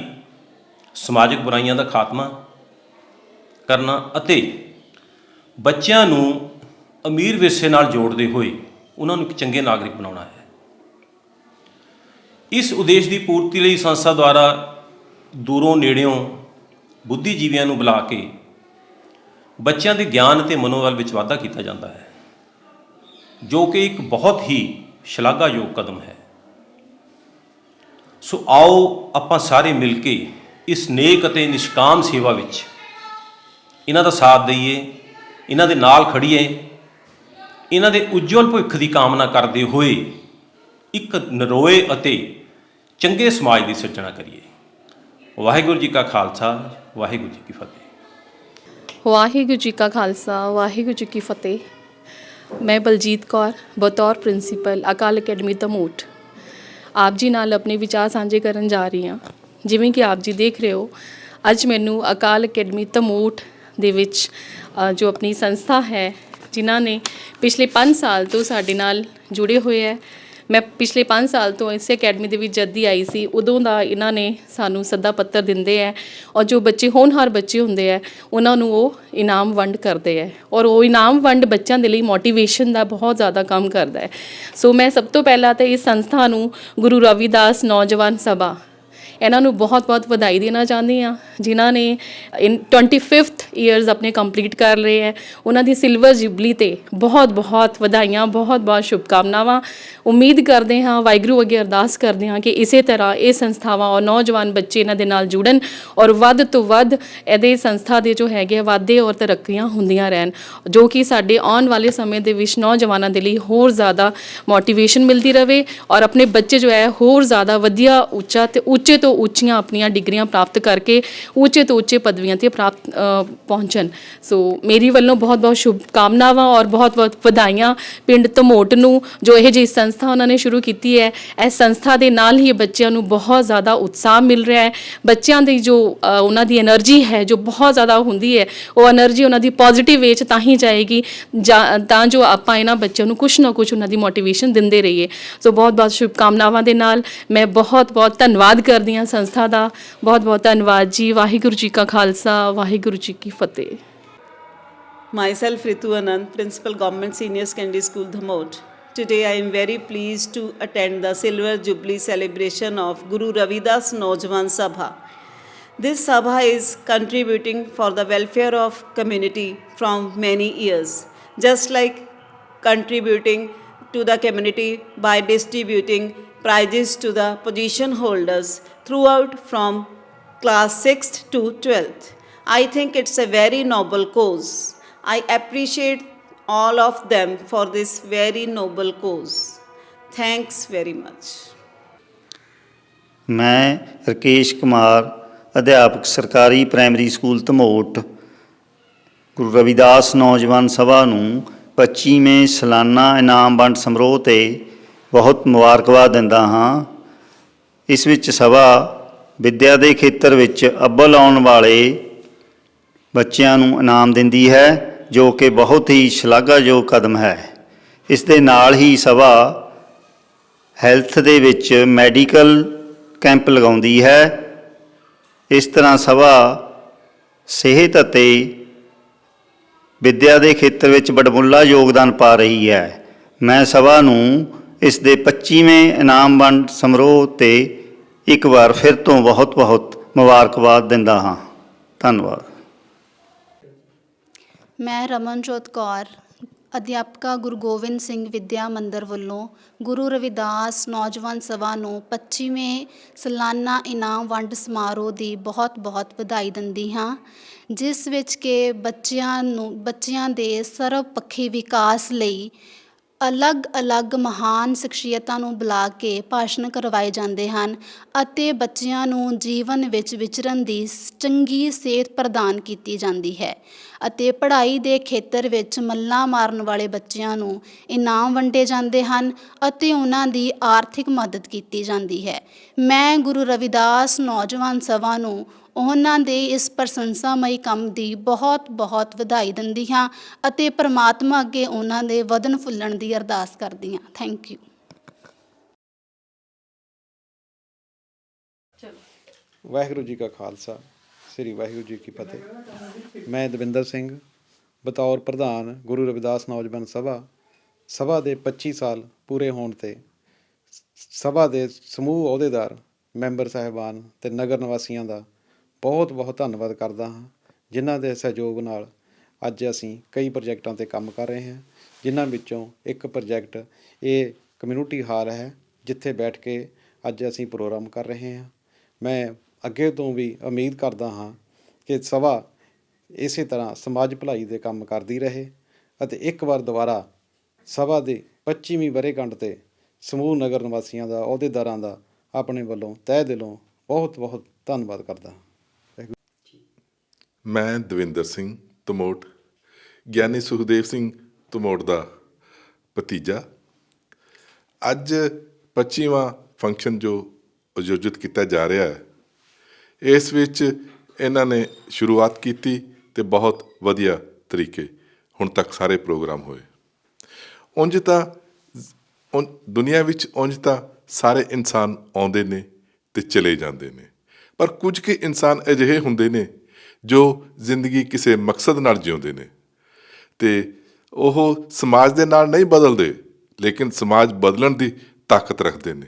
S4: ਸਮਾਜਿਕ ਬੁਰਾਈਆਂ ਦਾ ਖਾਤਮਾ ਕਰਨਾ ਅਤੇ ਬੱਚਿਆਂ ਨੂੰ ਅਮੀਰ ਵਿਰਸੇ ਨਾਲ ਜੋੜਦੇ ਹੋਏ ਉਹਨਾਂ ਨੂੰ ਇੱਕ ਚੰਗੇ ਨਾਗਰਿਕ ਬਣਾਉਣਾ ਹੈ। ਇਸ ਉਦੇਸ਼ ਦੀ ਪੂਰਤੀ ਲਈ ਸੰਸਥਾ ਦੁਆਰਾ ਦੂਰੋਂ ਨੇੜਿਓਂ ਬੁੱਧੀਜੀਵੀਆਂ ਨੂੰ ਬੁਲਾ ਕੇ ਬੱਚਿਆਂ ਦੇ ਗਿਆਨ ਅਤੇ ਮਨੋਬਲ ਵਿੱਚ ਵਾਧਾ ਕੀਤਾ ਜਾਂਦਾ ਹੈ, ਜੋ ਕਿ ਇੱਕ ਬਹੁਤ ਹੀ ਸ਼ਲਾਘਾਯੋਗ ਕਦਮ ਹੈ। ਸੋ ਆਓ ਆਪਾਂ ਸਾਰੇ ਮਿਲ ਕੇ ਇਸ ਨੇਕ ਅਤੇ ਨਿਸ਼ਕਾਮ ਸੇਵਾ ਵਿੱਚ ਇਹਨਾਂ ਦਾ ਸਾਥ ਦਈਏ, ਇਹਨਾਂ ਦੇ ਨਾਲ ਖੜੀਏ, ਇਹਨਾਂ ਦੇ ਉਜਵਲ ਭਵਿੱਖ ਦੀ ਕਾਮਨਾ ਕਰਦੇ ਹੋਏ ਇੱਕ ਨਰੋਏ ਅਤੇ ਚੰਗੇ ਸਮਾਜ ਦੀ ਸਿਰਜਣਾ ਕਰੀਏ। ਵਾਹਿਗੁਰੂ ਜੀ ਕਾ ਖਾਲਸਾ, ਵਾਹਿਗੁਰੂ ਜੀ ਕੀ ਫਤਿਹ।
S5: ਵਾਹਿਗੁਰੂ ਜੀ ਕਾ ਖਾਲਸਾ, ਵਾਹਿਗੁਰੂ ਜੀ ਕੀ ਫਤਿਹ। ਮੈਂ ਬਲਜੀਤ ਕੌਰ, ਬਤੌਰ ਪ੍ਰਿੰਸੀਪਲ, ਅਕਾਲ ਅਕੈਡਮੀ ਧਮੋਟ ਆਪ ਜੀ ਨਾਲ ਆਪਣੇ ਵਿਚਾਰ ਸਾਂਝੇ ਕਰਨ ਜਾ ਰਹੀ ਹਾਂ। ਜਿਵੇਂ ਕਿ ਆਪ ਜੀ ਦੇਖ ਰਹੇ ਹੋ, ਅੱਜ ਮੈਨੂੰ ਅਕਾਲ ਅਕੈਡਮੀ ਤਮੋਟ ਦੇ ਵਿੱਚ ਜੋ ਆਪਣੀ ਸੰਸਥਾ ਹੈ, ਜਿਨ੍ਹਾਂ ਨੇ ਪਿਛਲੇ 5 ਸਾਲ ਤੋਂ ਸਾਡੇ ਨਾਲ ਜੁੜੇ ਹੋਏ ਹੈ ਮੈਂ ਪਿਛਲੇ 5 ਸਾਲ ਤੋਂ ਇਸੇ ਅਕੈਡਮੀ ਦੇ ਵਿੱਚ ਜਦ ਦੀ ਆਈ ਸੀ, ਉਦੋਂ ਦਾ ਇਹਨਾਂ ਨੇ ਸਾਨੂੰ ਸੱਦਾ ਪੱਤਰ ਦਿੰਦੇ ਹੈ ਔਰ ਜੋ ਬੱਚੇ ਹੋਣਹਾਰ ਬੱਚੇ ਹੁੰਦੇ ਹੈ ਉਹਨਾਂ ਨੂੰ ਉਹ ਇਨਾਮ ਵੰਡ ਕਰਦੇ ਹੈ ਔਰ ਉਹ ਇਨਾਮ ਵੰਡ ਬੱਚਿਆਂ ਦੇ ਲਈ ਮੋਟੀਵੇਸ਼ਨ ਦਾ ਬਹੁਤ ਜ਼ਿਆਦਾ ਕੰਮ ਕਰਦਾ ਹੈ ਸੋ ਮੈਂ ਸਭ ਤੋਂ ਪਹਿਲਾਂ ਤਾਂ ਇਸ ਸੰਸਥਾ ਨੂੰ ਗੁਰੂ ਰਵਿਦਾਸ ਨੌਜਵਾਨ ਸਭਾ ਇਹਨਾਂ ਨੂੰ ਬਹੁਤ-ਬਹੁਤ ਵਧਾਈ ਦੇਣਾ ਚਾਹੁੰਦੀ ਹਾਂ। ਜਿਨ੍ਹਾਂ ਨੇ ਇਨ 25th ਇਅਰਸ ਆਪਣੇ ਕੰਪਲੀਟ ਕਰ ਰਹੇ ਹੈ। ਉਹਨਾਂ ਦੀ ਸਿਲਵਰ ਜੁਬਲੀ ਤੇ ਬਹੁਤ-ਬਹੁਤ ਵਧਾਈਆਂ ਬਹੁਤ-ਬਹੁਤ ਸ਼ੁਭਕਾਮਨਾਵਾਂ। ਉਮੀਦ ਕਰਦੇ ਹਾਂ, ਵਾਹਿਗੁਰੂ ਅੱਗੇ ਅਰਦਾਸ ਕਰਦੇ ਹਾਂ ਕਿ ਇਸੇ ਤਰ੍ਹਾਂ ਇਹ ਸੰਸਥਾਵਾਂ ਔਰ ਨੌਜਵਾਨ ਬੱਚੇ ਇਹਨਾਂ ਦੇ ਨਾਲ ਜੁੜਨ ਔਰ ਵੱਧ ਤੋਂ ਵੱਧ ਇਹਦੇ ਸੰਸਥਾ ਦੇ ਜੋ ਹੈਗੇ ਆ, ਵਾਧੇ ਔਰ ਤਰੱਕੀਆਂ ਹੁੰਦੀਆਂ ਰਹਿਣ, ਜੋ ਕਿ ਸਾਡੇ ਆਉਣ ਵਾਲੇ ਸਮੇਂ ਦੇ ਵਿੱਚ ਨੌਜਵਾਨਾਂ ਦੇ ਲਈ ਹੋਰ ਜ਼ਿਆਦਾ ਮੋਟੀਵੇਸ਼ਨ ਮਿਲਦੀ ਰਹੇ ਔਰ ਆਪਣੇ ਬੱਚੇ ਜੋ ਹੈ ਹੋਰ ਜ਼ਿਆਦਾ ਵਧੀਆ, ਉੱਚਾ ਤੇ ਉੱਚੇ ਤੋਂ ਤੋਂ ਉੱਚੀਆਂ ਆਪਣੀਆਂ ਡਿਗਰੀਆਂ ਪ੍ਰਾਪਤ ਕਰਕੇ ਉੱਚੇ ਤੋਂ ਉੱਚੇ ਪਦਵੀਆਂ ਤੇ ਪ੍ਰਾਪਤ ਪਹੁੰਚਣ। ਸੋ ਮੇਰੀ ਵੱਲੋਂ ਬਹੁਤ ਬਹੁਤ ਸ਼ੁਭ ਕਾਮਨਾਵਾਂ ਔਰ ਬਹੁਤ ਬਹੁਤ ਵਧਾਈਆਂ ਪਿੰਡ ਤਮੋਟ ਨੂੰ, ਜੋ ਇਹ ਜੀ ਸੰਸਥਾ ਉਹਨਾਂ ਨੇ ਸ਼ੁਰੂ ਕੀਤੀ ਹੈ। ਇਸ ਸੰਸਥਾ ਦੇ ਨਾਲ ਹੀ ਬੱਚਿਆਂ ਨੂੰ ਬਹੁਤ ਜ਼ਿਆਦਾ ਉਤਸ਼ਾਹ ਮਿਲ ਰਿਹਾ ਹੈ। ਬੱਚਿਆਂ ਦੀ ਜੋ ਉਹਨਾਂ ਦੀ એનર્ਜੀ ਹੈ, ਜੋ ਬਹੁਤ ਜ਼ਿਆਦਾ ਹੁੰਦੀ ਹੈ, ਉਹ એનર્ਜੀ ਉਹਨਾਂ ਦੀ ਪੋਜ਼ਿਟਿਵ ਵੇ ਚ ਤਾਂ ਹੀ ਜਾਏਗੀ। ਤਾਂ ਜੋ ਆਪਾਂ ਇਹਨਾਂ ਬੱਚਿਆਂ ਨੂੰ ਕੁਝ ਨਾ ਕੁਝ ਉਹਨਾਂ ਦੀ ਮੋਟੀਵੇਸ਼ਨ ਦਿੰਦੇ ਰਹੀਏ। ਸੋ ਬਹੁਤ ਬਹੁਤ ਸ਼ੁਭ ਕਾਮਨਾਵਾਂ ਦੇ ਨਾਲ ਮੈਂ ਬਹੁਤ ਬਹੁਤ ਧੰਨਵਾਦ ਕਰਦੀ ਹਾਂ ਸੰਸਥਾ ਦਾ ਬਹੁਤ ਬਹੁਤ ਧੰਨਵਾਦ ਜੀ ਵਾਹਿਗੁਰੂ ਜੀ ਕਾ ਖਾਲਸਾ ਵਾਹਿਗੁਰੂ ਜੀ ਕੀ ਫਤਿਹ
S6: Myself Ritu Anand, Principal Government Senior Secondary School Dhamot. Today I am very pleased to attend the Silver Jubilee celebration of Guru Ravidas Naujawan Sabha. This Sabha is contributing for the welfare of community from many years, just like contributing to the community by distributing prizes to the position holders throughout from class 6th to 12th. I think it's a very noble cause. I appreciate all of them for this very noble cause. Thanks very much.
S7: ਮੈਂ ਰਕੇਸ਼ ਕੁਮਾਰ ਅਧਿਆਪਕ ਸਰਕਾਰੀ primary school Dhamot Guru Ravidas Naujawan Sabha ਨੂੰ 25ਵੇਂ ਸਾਲਾਨਾ ਇਨਾਮ ਵੰਡ ਸਮਾਰੋਹ ਤੇ ਬਹੁਤ ਮੁਬਾਰਕਬਾਦ ਦਿੰਦਾ ਹਾਂ ਇਸ ਵਿੱਚ ਸਭਾ ਵਿੱਦਿਆ ਦੇ ਖੇਤਰ ਵਿੱਚ ਅੱਵਲ ਆਉਣ ਵਾਲੇ ਬੱਚਿਆਂ ਨੂੰ ਇਨਾਮ ਦਿੰਦੀ ਹੈ, ਜੋ ਕਿ ਬਹੁਤ ਹੀ ਸ਼ਲਾਘਾਯੋਗ ਕਦਮ ਹੈ। ਇਸ ਦੇ ਨਾਲ ਹੀ ਸਭਾ ਹੈਲਥ ਦੇ ਵਿੱਚ ਮੈਡੀਕਲ ਕੈਂਪ ਲਗਾਉਂਦੀ ਹੈ। ਇਸ ਤਰ੍ਹਾਂ ਸਭਾ ਸਿਹਤ ਅਤੇ ਵਿੱਦਿਆ ਦੇ ਖੇਤਰ ਵਿੱਚ ਬੜਮੁੱਲਾ ਯੋਗਦਾਨ ਪਾ ਰਹੀ ਹੈ। ਮੈਂ ਸਭਾ ਨੂੰ ਇਸ ਦੇ 25ਵੇਂ ਇਨਾਮ ਵੰਡ ਸਮਾਰੋਹ ਤੇ ਇੱਕ ਵਾਰ ਫਿਰ ਤੋਂ ਬਹੁਤ ਬਹੁਤ ਮੁਬਾਰਕਬਾਦ ਦਿੰਦਾ ਹਾਂ। ਧੰਨਵਾਦ।
S8: ਮੈਂ ਰਮਨਜੋਤ ਕੌਰ, ਅਧਿਆਪਕਾ ਗੁਰੂ ਗੋਬਿੰਦ ਸਿੰਘ ਵਿਦਿਆ ਮੰਦਿਰ ਵੱਲੋਂ ਗੁਰੂ ਰਵਿਦਾਸ ਨੌਜਵਾਨ ਸਭਾ ਨੂੰ 25ਵੇਂ ਸਾਲਾਨਾ ਇਨਾਮ ਵੰਡ ਸਮਾਰੋਹ ਦੀ ਬਹੁਤ-ਬਹੁਤ ਵਧਾਈ ਦਿੰਦੀ ਹਾਂ, ਜਿਸ ਵਿੱਚ ਕਿ ਬੱਚਿਆਂ ਨੂੰ, ਬੱਚਿਆਂ ਦੇ ਸਰਵਪੱਖੀ ਵਿਕਾਸ ਲਈ ਅਲੱਗ-ਅਲੱਗ ਮਹਾਨ ਸ਼ਖਸੀਅਤਾਂ ਨੂੰ ਬੁਲਾ ਕੇ ਭਾਸ਼ਣ ਕਰਵਾਏ ਜਾਂਦੇ ਹਨ ਅਤੇ ਬੱਚਿਆਂ ਨੂੰ ਜੀਵਨ ਵਿੱਚ ਵਿਚਰਨ ਦੀ ਚੰਗੀ ਸਿਹਤ ਪ੍ਰਦਾਨ ਕੀਤੀ ਜਾਂਦੀ ਹੈ ਅਤੇ ਪੜ੍ਹਾਈ ਦੇ ਖੇਤਰ ਵਿੱਚ ਮੱਲਾਂ ਮਾਰਨ ਵਾਲੇ ਬੱਚਿਆਂ ਨੂੰ ਇਨਾਮ ਵੰਡੇ ਜਾਂਦੇ ਹਨ ਅਤੇ ਉਹਨਾਂ ਦੀ ਆਰਥਿਕ ਮਦਦ ਕੀਤੀ ਜਾਂਦੀ ਹੈ। ਮੈਂ ਗੁਰੂ ਰਵਿਦਾਸ ਨੌਜਵਾਨ ਸਭਾ ਨੂੰ ਉਹਨਾਂ ਦੇ ਇਸ ਪ੍ਰਸ਼ੰਸਾਮਈ ਕੰਮ ਦੀ ਬਹੁਤ-ਬਹੁਤ ਵਧਾਈ ਦਿੰਦੀ ਹਾਂ ਅਤੇ ਪ੍ਰਮਾਤਮਾ ਅੱਗੇ ਉਹਨਾਂ ਦੇ ਵਧਨ ਫੁੱਲਣ ਦੀ ਅਰਦਾਸ ਕਰਦੀ ਹਾਂ ਥੈਂਕ ਯੂ
S9: ਵਾਹਿਗੁਰੂ ਜੀ ਕਾ ਖਾਲਸਾ, ਸ੍ਰੀ ਵਾਹਿਗੁਰੂ ਜੀ ਕੀ ਫਤਿਹ। ਮੈਂ ਦਵਿੰਦਰ ਸਿੰਘ, ਬਤੌਰ ਪ੍ਰਧਾਨ ਗੁਰੂ ਰਵਿਦਾਸ ਨੌਜਵਾਨ ਸਭਾ। ਸਭਾ ਦੇ 25 ਸਾਲ ਪੂਰੇ ਹੋਣ ਤੇ ਸਭਾ ਦੇ ਸਮੂਹ ਅਹੁਦੇਦਾਰ, ਮੈਂਬਰ ਸਾਹਿਬਾਨ ਤੇ ਨਗਰ ਨਿਵਾਸੀਆਂ ਦਾ ਬਹੁਤ ਬਹੁਤ ਧੰਨਵਾਦ ਕਰਦਾ ਹਾਂ ਜਿਨ੍ਹਾਂ ਦੇ ਸਹਿਯੋਗ ਨਾਲ ਅੱਜ ਅਸੀਂ ਕਈ ਪ੍ਰੋਜੈਕਟਾਂ ਤੇ ਕੰਮ ਕਰ ਰਹੇ ਹਾਂ, ਜਿਨ੍ਹਾਂ ਵਿੱਚੋਂ ਇੱਕ ਪ੍ਰੋਜੈਕਟ ਇਹ ਕਮਿਊਨਿਟੀ ਹਾਲ ਹੈ, ਜਿੱਥੇ ਬੈਠ ਕੇ ਅੱਜ ਅਸੀਂ ਪ੍ਰੋਗਰਾਮ ਕਰ ਰਹੇ ਹਾਂ। ਮੈਂ ਅੱਗੇ ਤੋਂ ਵੀ ਉਮੀਦ ਕਰਦਾ ਹਾਂ ਕਿ ਸਭਾ ਇਸੇ ਤਰ੍ਹਾਂ ਸਮਾਜ ਭਲਾਈ ਦੇ ਕੰਮ ਕਰਦੀ ਰਹੇ ਅਤੇ ਇੱਕ ਵਾਰ ਦੁਬਾਰਾ ਸਭਾ ਦੇ 25ਵੀਂ ਵਰ੍ਹੇਗੰਢ ਤੇ ਸਮੂਹ ਨਗਰ ਨਿਵਾਸੀਆਂ ਦਾ ਅਹੁਦੇਦਾਰਾਂ ਦਾ ਆਪਣੇ ਵੱਲੋਂ ਤਹਿ ਦਿਲੋਂ ਬਹੁਤ ਬਹੁਤ ਧੰਨਵਾਦ ਕਰਦਾ ਹਾਂ।
S10: ਮੈਂ ਦਵਿੰਦਰ ਸਿੰਘ ਤਮੋਟ, ਗਿਆਨੀ ਸੁਖਦੇਵ ਸਿੰਘ ਤਮੋਟ ਦਾ ਭਤੀਜਾ। ਅੱਜ 25ਵਾਂ ਫੰਕਸ਼ਨ ਜੋ ਆਯੋਜਿਤ ਕੀਤਾ ਜਾ ਰਿਹਾ ਹੈ, ਇਸ ਵਿੱਚ ਇਹਨਾਂ ਨੇ ਸ਼ੁਰੂਆਤ ਕੀਤੀ ਤੇ ਬਹੁਤ ਵਧੀਆ ਤਰੀਕੇ ਹੁਣ ਤੱਕ ਸਾਰੇ ਪ੍ਰੋਗਰਾਮ ਹੋਏ। ਉਂਝ ਤਾਂ ਉਂ- ਦੁਨੀਆ ਵਿੱਚ ਉਂਝ ਤਾਂ ਸਾਰੇ ਇਨਸਾਨ ਆਉਂਦੇ ਨੇ ਤੇ ਚਲੇ ਜਾਂਦੇ ਨੇ, ਪਰ ਕੁਝ ਕੁ ਇਨਸਾਨ ਅਜਿਹੇ ਹੁੰਦੇ ਨੇ ਜੋ ਜ਼ਿੰਦਗੀ ਕਿਸੇ ਮਕਸਦ ਨਾਲ ਜਿਉਂਦੇ ਨੇ। ਤੇ ਉਹ ਸਮਾਜ ਦੇ ਨਾਲ ਨਹੀਂ ਬਦਲਦੇ, ਲੇਕਿਨ ਸਮਾਜ ਬਦਲਣ ਦੀ ਤਾਕਤ ਰੱਖਦੇ ਨੇ।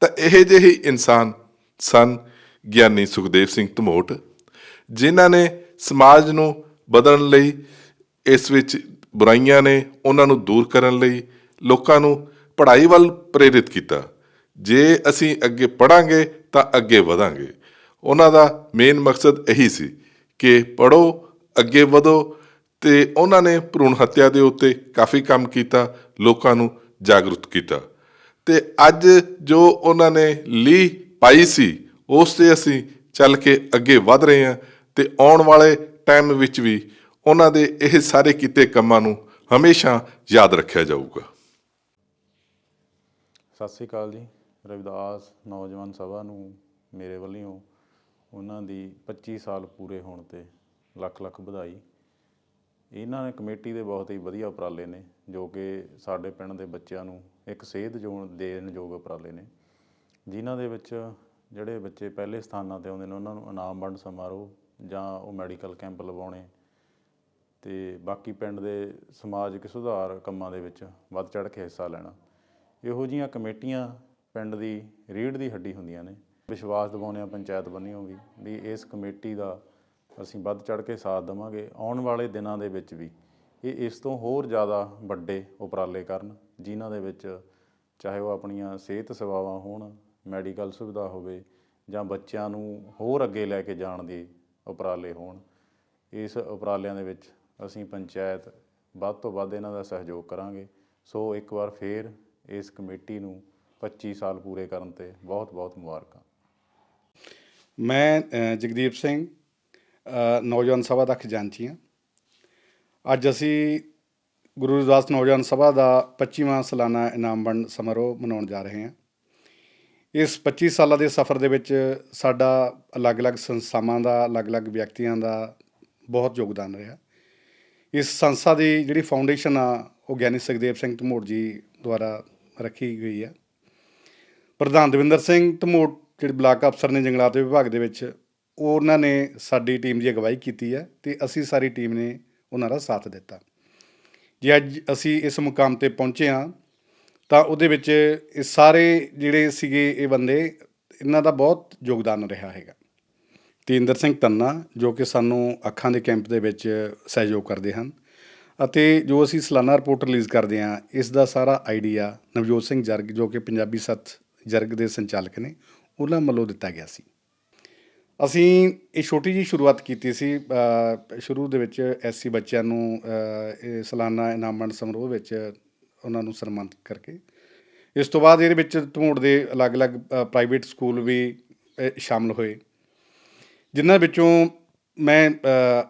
S10: ਤਾਂ ਇਹ ਜਿਹੇ ਇਨਸਾਨ ਸਨ ਗਿਆਨੀ ਸੁਖਦੇਵ ਸਿੰਘ ਧਮੋਟ, ਜਿਨ੍ਹਾਂ ਨੇ ਸਮਾਜ ਨੂੰ ਬਦਲਣ ਲਈ, ਇਸ ਵਿੱਚ ਬੁਰਾਈਆਂ ਨੇ ਉਹਨਾਂ ਨੂੰ ਦੂਰ ਕਰਨ ਲਈ ਲੋਕਾਂ ਨੂੰ ਪੜ੍ਹਾਈ ਵੱਲ ਪ੍ਰੇਰਿਤ ਕੀਤਾ। ਜੇ ਅਸੀਂ ਅੱਗੇ ਪੜਾਂਗੇ ਤਾਂ ਅੱਗੇ ਵਧਾਂਗੇ। ਉਹਨਾਂ ਦਾ ਮੇਨ ਮਕਸਦ ਇਹੀ ਸੀ ਕਿ ਪੜੋ ਅੱਗੇ ਵਧੋ ਤੇ ਉਹਨਾਂ ਨੇ ਭਰੂਣ ਹੱਤਿਆ ਦੇ ਉੱਤੇ ਕਾਫੀ ਕੰਮ ਕੀਤਾ, ਲੋਕਾਂ ਨੂੰ ਜਾਗਰੂਕ ਕੀਤਾ। ਤੇ ਅੱਜ ਜੋ ਉਹਨਾਂ ਨੇ ਲੀ ਪਾਈ ਸੀ, ਉਸ ਤੇ ਅਸੀਂ ਚੱਲ ਕੇ ਅੱਗੇ ਵਧ ਰਹੇ ਹਾਂ ਤੇ ਆਉਣ ਵਾਲੇ ਟਾਈਮ ਵਿੱਚ ਵੀ ਉਹਨਾਂ ਦੇ ਇਹ ਸਾਰੇ ਕੀਤੇ ਕੰਮਾਂ ਨੂੰ ਹਮੇਸ਼ਾ ਯਾਦ ਰੱਖਿਆ ਜਾਊਗਾ।
S11: ਸਤਿ ਸ੍ਰੀ ਅਕਾਲ ਜੀ। ਰਵਿਦਾਸ, ਨੌਜਵਾਨ ਸਭਾ ਨੂੰ ਮੇਰੇ ਵੱਲੋਂ ਉਹਨਾਂ ਦੀ 25 ਸਾਲ ਪੂਰੇ ਹੋਣ ਤੇ ਲੱਖ ਲੱਖ ਵਧਾਈ। ਇਹਨਾਂ ਨੇ ਕਮੇਟੀ ਦੇ ਬਹੁਤ ਹੀ ਵਧੀਆ ਉਪਰਾਲੇ ਨੇ, ਜੋ ਕਿ ਸਾਡੇ ਪਿੰਡ ਦੇ ਬੱਚਿਆਂ ਨੂੰ ਇੱਕ ਸੇਧ ਜੋ ਦੇਣ ਯੋਗ ਉਪਰਾਲੇ ਨੇ। ਜਿਨ੍ਹਾਂ ਦੇ ਵਿੱਚ ਜਿਹੜੇ ਬੱਚੇ ਪਹਿਲੇ ਸਥਾਨਾਂ ਤੇ ਆਉਂਦੇ ਨੇ, ਉਹਨਾਂ ਨੂੰ ਇਨਾਮ ਵੰਡ ਸਮਾਰੋਹ ਜਾਂ ਉਹ ਮੈਡੀਕਲ ਕੈਂਪ ਲਵਾਉਣੇ ਤੇ ਬਾਕੀ ਪਿੰਡ ਦੇ ਸਮਾਜਿਕ ਸੁਧਾਰ ਕੰਮਾਂ ਦੇ ਵਿੱਚ ਵੱਧ ਚੜ੍ਹ ਕੇ ਹਿੱਸਾ ਲੈਣਾ। ਇਹੋ ਜੀਆਂ ਕਮੇਟੀਆਂ ਪਿੰਡ ਦੀ ਰੀੜ੍ਹ ਦੀ ਹੱਡੀ ਹੁੰਦੀਆਂ ਨੇ। ਵਿਸ਼ਵਾਸ ਦਿਵਾਉਂਦੇ ਆ ਪੰਚਾਇਤ ਬੰਨਿਓ ਵੀ ਵੀ ਇਸ ਕਮੇਟੀ ਦਾ ਅਸੀਂ ਵੱਧ ਚੜ੍ਹ ਕੇ ਸਾਥ ਦੇਵਾਂਗੇ, ਆਉਣ ਵਾਲੇ ਦਿਨਾਂ ਦੇ ਵਿੱਚ ਵੀ। ਇਹ ਇਸ ਤੋਂ ਹੋਰ ਜ਼ਿਆਦਾ ਵੱਡੇ ਉਪਰਾਲੇ ਕਰਨ, ਜਿਨ੍ਹਾਂ ਦੇ ਵਿੱਚ ਚਾਹੇ ਉਹ ਆਪਣੀਆਂ ਸਿਹਤ ਸੇਵਾਵਾਂ ਹੋਣ, ਮੈਡੀਕਲ ਸੁਵਿਧਾ ਹੋਵੇ ਜਾਂ ਬੱਚਿਆਂ ਨੂੰ ਹੋਰ ਅੱਗੇ ਲੈ ਕੇ ਜਾਣ ਦੇ ਉਪਰਾਲੇ ਹੋਣ, ਇਸ ਉਪਰਾਲਿਆਂ ਦੇ ਵਿੱਚ ਅਸੀਂ ਪੰਚਾਇਤ ਵੱਧ ਤੋਂ ਵੱਧ ਇਹਨਾਂ ਦਾ ਸਹਿਯੋਗ ਕਰਾਂਗੇ। ਸੋ ਇੱਕ ਵਾਰ ਫੇਰ ਇਸ ਕਮੇਟੀ ਨੂੰ 25 ਸਾਲ ਪੂਰੇ ਕਰਨ ਤੇ ਬਹੁਤ ਬਹੁਤ ਮੁਬਾਰਕਾਂ।
S9: ਮੈਂ ਜਗਦੀਪ ਸਿੰਘ ਨੌਜਵਾਨ ਸਭਾ ਦਾ ਖਜ਼ਾਨਚੀ ਹਾਂ। ਅੱਜ ਅਸੀਂ ਗੁਰੂ ਰਵਿਦਾਸ ਨੌਜਵਾਨ ਸਭਾ ਦਾ 25ਵਾਂ ਸਾਲਾਨਾ ਇਨਾਮ ਵੰਡ ਸਮਾਰੋਹ ਮਨਾਉਣ ਜਾ ਰਹੇ ਹਾਂ। ਇਸ 25 ਸਾਲਾਂ ਦੇ ਸਫ਼ਰ ਦੇ ਵਿੱਚ ਸਾਡਾ ਅਲੱਗ-ਅਲੱਗ ਸੰਸਥਾਵਾਂ ਦਾ, ਅਲੱਗ-ਅਲੱਗ ਵਿਅਕਤੀਆਂ ਦਾ ਬਹੁਤ ਯੋਗਦਾਨ ਰਿਹਾ। ਇਸ ਸੰਸਥਾ ਦੀ ਜਿਹੜੀ ਫਾਊਂਡੇਸ਼ਨ ਆ, ਉਹ ਗਿਆਨੀ ਸੁਖਦੇਵ ਸਿੰਘ ਧਮੋੜ ਜੀ ਦੁਆਰਾ ਰੱਖੀ ਗਈ ਆ। ਪ੍ਰਧਾਨ ਦਵਿੰਦਰ ਸਿੰਘ ਧਮੋੜ ਜਿਹੜੇ ਬਲਾਕ ਅਫਸਰ ਨੇ ਜੰਗਲਾਤ ਵਿਭਾਗ ਦੇ ਵਿੱਚ ਉਹ ਉਹਨਾਂ ਨੇ ਸਾਡੀ ਟੀਮ ਦੀ ਅਗਵਾਈ ਕੀਤੀ ਹੈ ਤੇ ਅਸੀਂ ਸਾਰੀ ਟੀਮ ਨੇ ਉਹਨਾਂ ਦਾ ਸਾਥ ਦਿੱਤਾ। ਜੇ ਅੱਜ ਅਸੀਂ ਇਸ ਮੁਕਾਮ ਤੇ ਪਹੁੰਚੇ ਹਾਂ, ਤਾਂ ਉਹਦੇ ਵਿੱਚ ਇਹ ਸਾਰੇ ਜਿਹੜੇ ਸੀਗੇ ਇਹ ਬੰਦੇ, ਇਹਨਾਂ ਦਾ ਬਹੁਤ ਯੋਗਦਾਨ ਰਿਹਾ ਹੈਗਾ। ਤੇਂਦਰ ਸਿੰਘ ਤੰਨਾ, ਜੋ ਕਿ ਸਾਨੂੰ ਅੱਖਾਂ ਦੇ ਕੈਂਪ ਦੇ ਵਿੱਚ ਸਹਿਯੋਗ ਕਰਦੇ ਹਨ ਅਤੇ ਜੋ ਅਸੀਂ ਸਾਲਾਨਾ ਰਿਪੋਰਟ ਰਿਲੀਜ਼ ਕਰਦੇ ਹਾਂ, ਇਸ ਦਾ ਸਾਰਾ ਆਈਡੀਆ ਨਵਜੋਤ ਸਿੰਘ ਜਰਗ, ਜੋ ਕਿ ਪੰਜਾਬੀ ਸੱਤ ਜਰਗ ਦੇ ਸੰਚਾਲਕ ਨੇ ਉਹਨਾਂ ਵੱਲੋਂ ਦਿੱਤਾ ਗਿਆ ਸੀ। ਅਸੀਂ ਇਹ ਛੋਟੀ ਜੀ ਸ਼ੁਰੂਆਤ ਕੀਤੀ ਸੀ। ਸ਼ੁਰੂ ਦੇ ਵਿੱਚ ਐਸਸੀ ਬੱਚਿਆਂ ਨੂੰ ਅ, ਇਹ ਸਾਲਾਨਾ ਇਨਾਮ ਸਮਾਰੋਹ ਵਿੱਚ ਉਹਨਾਂ ਨੂੰ ਸਨਮਾਨਿਤ ਕਰਕੇ। ਇਸ ਤੋਂ ਬਾਅਦ ਇਹਦੇ ਵਿੱਚ ਧਮੋੜ ਦੇ ਅਲੱਗ-ਅਲੱਗ ਪ੍ਰਾਈਵੇਟ ਸਕੂਲ ਵੀ ਅ, ਸ਼ਾਮਲ ਹੋਏ। ਜਿਨ੍ਹਾਂ ਵਿੱਚੋਂ ਮੈਂ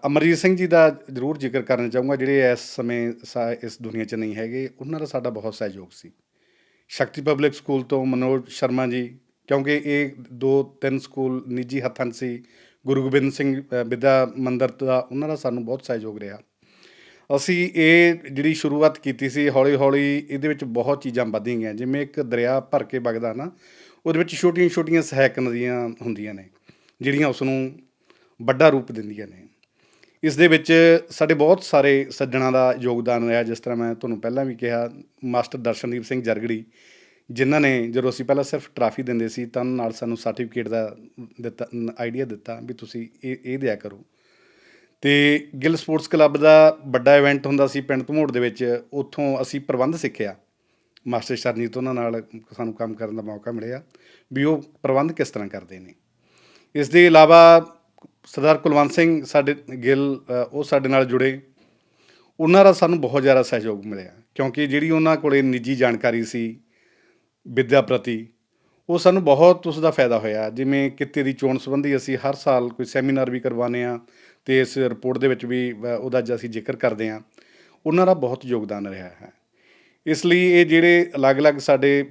S9: ਅਮਰਜੀਤ ਸਿੰਘ ਜੀ ਦਾ ਜ਼ਰੂਰ ਜ਼ਿਕਰ ਕਰਨਾ ਚਾਹੂੰਗਾ ਜਿਹੜੇ ਇਸ ਸਮੇਂ ਸਾ- ਇਸ ਦੁਨੀਆ 'ਚ ਨਹੀਂ ਹੈਗੇ ਉਹਨਾਂ ਦਾ ਸਾਡਾ ਬਹੁਤ ਸਹਿਯੋਗ ਸੀ। ਸ਼ਕਤੀ ਪਬਲਿਕ ਸਕੂਲ ਤੋਂ ਮਨੋਜ ਸ਼ਰਮਾ ਜੀ ਕਿਉਂਕਿ ਇਹ ਦੋ ਤਿੰਨ ਸਕੂਲ ਨਿੱਜੀ ਹੱਥਾਂ 'ਚ ਸੀ। ਗੁਰੂ ਗੋਬਿੰਦ ਸਿੰਘ ਅ, ਵਿਦਿਆ ਮੰਦਿਰ ਦਾ ਉਹਨਾਂ ਦਾ ਸਾਨੂੰ ਬਹੁਤ ਸਹਿਯੋਗ ਰਿਹਾ। ਅਸੀਂ ਇਹ ਜਿਹੜੀ ਸ਼ੁਰੂਆਤ ਕੀਤੀ ਸੀ ਹੌਲੀ ਹੌਲੀ ਇਹਦੇ ਵਿੱਚ ਬਹੁਤ ਚੀਜ਼ਾਂ ਵੱਧੀਆਂ ਗਈਆਂ। ਜਿਵੇਂ ਇੱਕ ਦਰਿਆ ਭਰ ਕੇ ਵਗਦਾ ਨਾ ਉਹਦੇ ਵਿੱਚ ਛੋਟੀਆਂ ਛੋਟੀਆਂ ਸਹਾਇਕ ਨਦੀਆਂ ਹੁੰਦੀਆਂ ਨੇ ਜਿਹੜੀਆਂ ਉਸ ਨੂੰ ਵੱਡਾ ਰੂਪ ਦਿੰਦੀਆਂ ਨੇ। ਇਸ ਦੇ ਵਿੱਚ ਸਾਡੇ ਬਹੁਤ ਸਾਰੇ ਸੱਜਣਾ ਦਾ ਯੋਗਦਾਨ ਰਿਹਾ ਜਿਸ ਤਰ੍ਹਾਂ ਮੈਂ ਤੁਹਾਨੂੰ ਪਹਿਲਾਂ ਵੀ ਕਿਹਾ ਮਾਸਟਰ ਦਰਸ਼ਨਦੀਪ ਸਿੰਘ ਜਰਗੜੀ ਜਿਨ੍ਹਾਂ ਨੇ ਜਦੋਂ ਅਸੀਂ ਪਹਿਲਾਂ ਸਿਰਫ ਟਰਾਫੀ ਦਿੰਦੇ ਸੀ, ਤਾਂ ਉਹਨਾਂ ਨਾਲ ਸਾਨੂੰ ਸਰਟੀਫਿਕੇਟ ਦਾ ਦਿੱਤਾ ਆਈਡੀਆ ਦਿੱਤਾ ਵੀ ਤੁਸੀਂ ਇਹ ਇਹ ਦਿਆ ਕਰੋ। ਤੇ ਗਿੱਲ ਸਪੋਰਟਸ ਕਲੱਬ ਦਾ ਵੱਡਾ ਇਵੈਂਟ ਹੁੰਦਾ ਸੀ ਪਿੰਡ ਧਮੋੜ ਦੇ ਵਿੱਚ। ਉੱਥੋਂ ਅਸੀਂ ਪ੍ਰਬੰਧ ਸਿੱਖਿਆ। ਮਾਸਟਰ ਸ਼ਰਨੀਤ ਉਹਨਾਂ ਨਾਲ ਸਾਨੂੰ ਕੰਮ ਕਰਨ ਦਾ ਮੌਕਾ ਮਿਲਿਆ ਵੀ ਉਹ ਪ੍ਰਬੰਧ ਕਿਸ ਤਰ੍ਹਾਂ ਕਰਦੇ ਨੇ। ਇਸ ਦੇ ਇਲਾਵਾ ਸਰਦਾਰ ਕੁਲਵੰਤ ਸਿੰਘ ਸਾਡੇ, ਗਿੱਲ ਉਹ ਸਾਡੇ ਨਾਲ ਜੁੜੇ। ਉਹਨਾਂ ਦਾ ਸਾਨੂੰ ਬਹੁਤ ਜ਼ਿਆਦਾ ਸਹਿਯੋਗ ਮਿਲਿਆ ਕਿਉਂਕਿ ਜਿਹੜੀ ਉਹਨਾਂ ਕੋਲੇ ਨਿੱਜੀ ਜਾਣਕਾਰੀ ਸੀ ਵਿੱਦਿਆ ਪ੍ਰਤੀ, ਉਹ ਸਾਨੂੰ ਬਹੁਤ ਉਸ ਦਾ ਫਾਇਦਾ ਹੋਇਆ। ਜਿਵੇਂ ਕਿੱਤੇ ਦੀ ਚੋਣ ਸੰਬੰਧੀ ਅਸੀਂ ਹਰ ਸਾਲ ਕੋਈ ਸੈਮੀਨਾਰ ਵੀ ਕਰਵਾਉਂਦੇ ਆ ਤੇ ਇਸ ਰਿਪੋਰਟ ਦੇ ਵਿੱਚ ਵੀ ਉਹਦਾ ਜ ਅਸੀਂ ਜ਼ਿਕਰ ਕਰਦੇ ਆ ਉਹਨਾਂ ਦਾ ਬਹੁਤ ਯੋਗਦਾਨ ਰਿਹਾ ਹੈ। ਇਸ ਲਈ ਇਹ ਜਿਹੜੇ ਅਲੱਗ-ਅਲੱਗ ਸਾਡੇ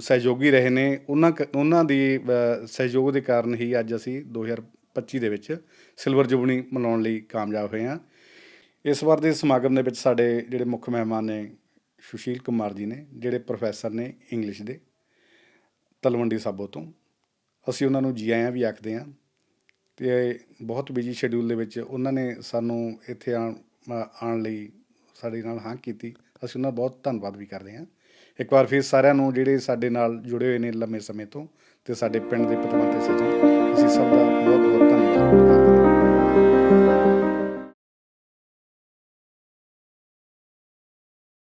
S9: ਸਹਿਯੋਗੀ ਰਹੇ ਨੇ, ਉਹਨਾਂ ਕ- ਉਹਨਾਂ ਦੀ ਸਹਿਯੋਗ ਦੇ ਕਾਰਨ ਹੀ ਅੱਜ ਅਸੀਂ 2025 ਦੇ ਵਿੱਚ ਸਿਲਵਰ ਜੁਬਲੀ ਮਨਾਉਣ ਲਈ ਕਾਮਯਾਬ ਹੋਏ ਹਾਂ। ਇਸ ਵਾਰ ਦੇ ਸਮਾਗਮ ਦੇ ਵਿੱਚ ਸਾਡੇ ਜਿਹੜੇ ਮੁੱਖ ਮਹਿਮਾਨ ਨੇ ਸੁਸ਼ੀਲ ਕੁਮਾਰ ਜੀ ਨੇ, ਜਿਹੜੇ ਪ੍ਰੋਫੈਸਰ ਨੇ ਇੰਗਲਿਸ਼ ਦੇ, ਤਲਵੰਡੀ ਸਾਬੋ ਤੋਂ। ਅਸੀਂ ਉਹਨਾਂ ਨੂੰ ਜੀ ਆਇਆਂ ਵੀ ਆਖਦੇ ਹਾਂ। ਤੇ ਬਹੁਤ ਬਿਜ਼ੀ ਸ਼ੈਡਿਊਲ ਦੇ ਵਿੱਚ ਉਹਨਾਂ ਨੇ ਸਾਨੂੰ ਇੱਥੇ ਆਉਣ ਆਉਣ ਲਈ ਸਾਡੇ ਨਾਲ ਹਾਂ ਕੀਤੀ। ਅਸੀਂ ਉਹਨਾਂ ਦਾ ਬਹੁਤ ਧੰਨਵਾਦ ਵੀ ਕਰਦੇ ਹਾਂ। ਇੱਕ ਵਾਰ ਫਿਰ ਸਾਰਿਆਂ ਨੂੰ ਜਿਹੜੇ ਸਾਡੇ ਨਾਲ ਜੁੜੇ ਹੋਏ ਨੇ ਲੰਮੇ ਸਮੇਂ ਤੋਂ ਤੇ ਸਾਡੇ ਪਿੰਡ ਦੇ ਪਤਵੰਤੇ ਸੱਜਣ, ਅਸੀਂ ਸਭ ਦਾ ਬਹੁਤ ਬਹੁਤ ਧੰਨਵਾਦ